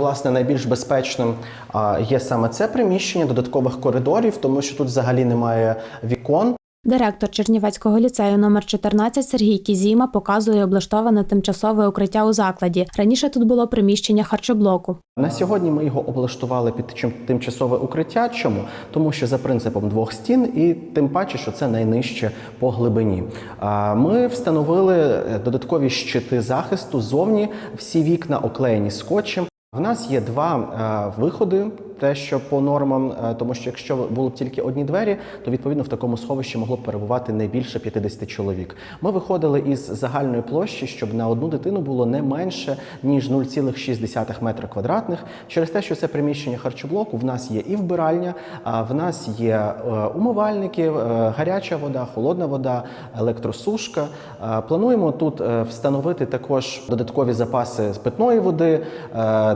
Власне, найбільш безпечним є саме це приміщення додаткових коридорів, тому що тут взагалі немає вікон. Директор Чернівецького ліцею номер 14 Сергій Кізіма показує облаштоване тимчасове укриття у закладі. Раніше тут було приміщення харчоблоку. На сьогодні ми його облаштували під тимчасове укриття. Чому? Тому що за принципом двох стін, і тим паче, що це найнижче по глибині. Ми встановили е, додаткові щити захисту зовні. Всі вікна оклеєні скотчем. В нас є два е, виходи, те, що по нормам, е, тому що якщо було б тільки одні двері, то відповідно в такому сховищі могло б перебувати не більше 50 чоловік. Ми виходили із загальної площі, щоб на одну дитину було не менше ніж 0,6 метра квадратних. Через те, що це приміщення харчоблоку, в нас є і вбиральня, а в нас є е, умивальники, е, гаряча вода, холодна вода, електросушка. Плануємо тут встановити також додаткові запаси з питної води,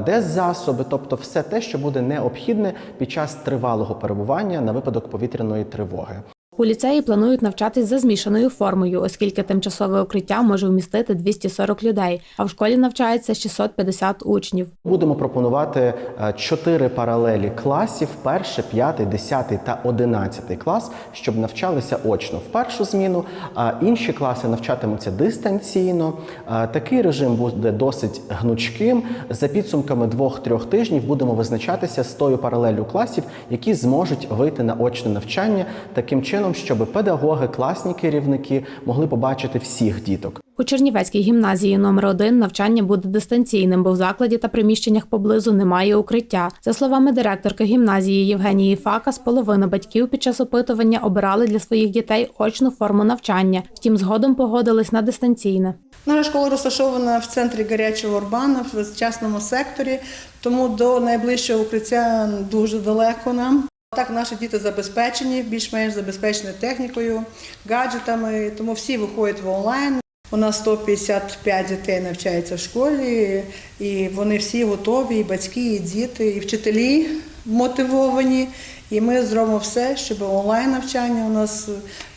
деззасоби, тобто все те, що буде необхідне під час тривалого перебування на випадок повітряної тривоги. У ліцеї планують навчатись за змішаною формою, оскільки тимчасове укриття може вмістити 240 людей, а в школі навчається 650 учнів. Будемо пропонувати е, чотири паралелі класів: перший, п'ятий, десятий та одинадцятий клас, щоб навчалися очно в першу зміну. А інші класи навчатимуться дистанційно. Е, Такий режим буде досить гнучким. За підсумками двох-трьох тижнів будемо визначатися з тою паралеллю класів, які зможуть вийти на очне навчання таким чином, щоб педагоги, класні керівники могли побачити всіх діток. У Чернівецькій гімназії номер 1 навчання буде дистанційним, бо в закладі та приміщеннях поблизу немає укриття. За словами директорки гімназії Євгенії Факас, половина батьків під час опитування обирали для своїх дітей очну форму навчання. Втім, згодом погодились на дистанційне. Наша школа розташована в центрі гарячого Урбана, в частному секторі, тому до найближчого укриття дуже далеко нам. Так, наші діти забезпечені, більш-менш забезпечені технікою, гаджетами, тому всі виходять в онлайн. У нас 155 дітей навчається в школі, і вони всі готові, і батьки, і діти, і вчителі мотивовані. І ми зробимо все, щоб онлайн навчання у нас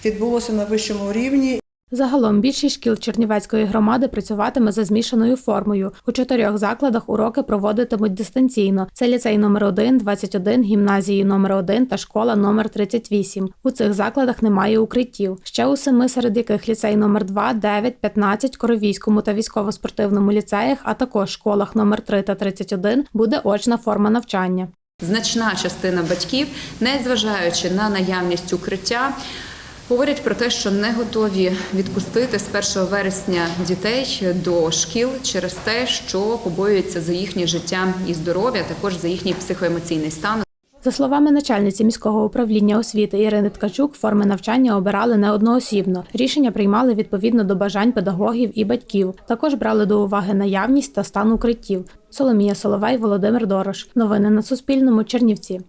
відбулося на вищому рівні. Загалом більшість шкіл Чернівецької громади працюватиме за змішаною формою. У чотирьох закладах уроки проводитимуть дистанційно. Це ліцей номер 1, 21, гімназії номер 1 та школа номер 38. У цих закладах немає укриттів. Ще у семи, серед яких ліцей номер 2, 9, 15, Коровійському та військово-спортивному ліцеях, а також школах номер 3 та 31 буде очна форма навчання. Значна частина батьків, незважаючи на наявність укриття, говорять про те, що не готові відпустити з 1 вересня дітей до шкіл через те, що побоюються за їхнє життя і здоров'я, також за їхній психоемоційний стан. За словами начальниці міського управління освіти Ірини Ткачук, форми навчання обирали не одноосібно. Рішення приймали відповідно до бажань педагогів і батьків. Також брали до уваги наявність та стан укриттів. Соломія Соловей, Володимир Дорош. Новини на Суспільному. Чернівці.